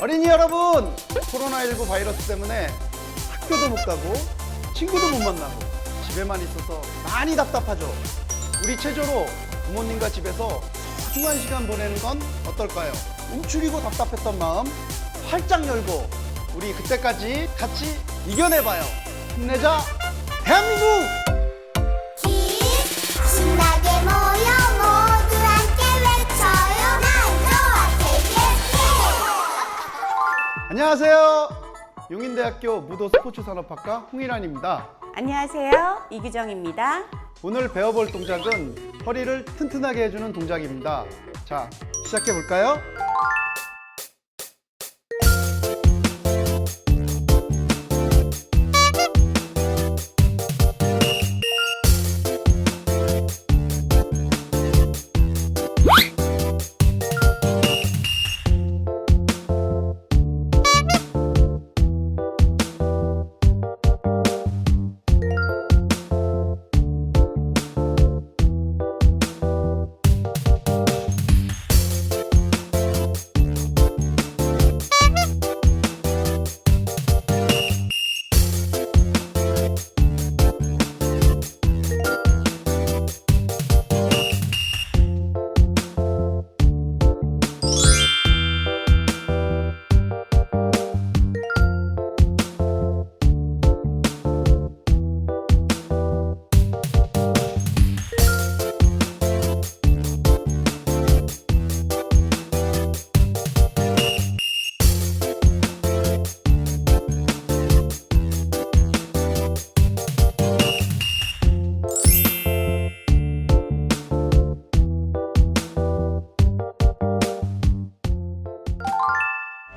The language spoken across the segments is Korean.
어린이 여러분! 코로나19 바이러스 때문에 학교도 못 가고 친구도 못 만나고 집에만 있어서 많이 답답하죠. 우리 체조로 부모님과 집에서 소중한 시간 보내는 건 어떨까요? 움츠리고 답답했던 마음 활짝 열고 우리 그때까지 같이 이겨내봐요. 힘내자 대한민국! 안녕하세요. 용인대학교 무도 스포츠 산업학과 홍일환입니다. 안녕하세요. 이규정입니다. 오늘 배워볼 동작은 허리를 튼튼하게 해주는 동작입니다. 자, 시작해 볼까요?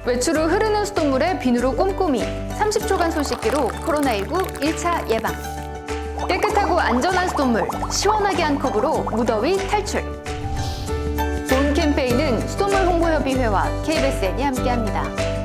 외출 후 흐르는 수돗물에 비누로 꼼꼼히 30초간 손 씻기로 코로나19 1차 예방 깨끗하고 안전한 수돗물 시원하게 한 컵으로 무더위 탈출 본 캠페인은 수돗물 홍보협의회와 KBSN이 함께합니다.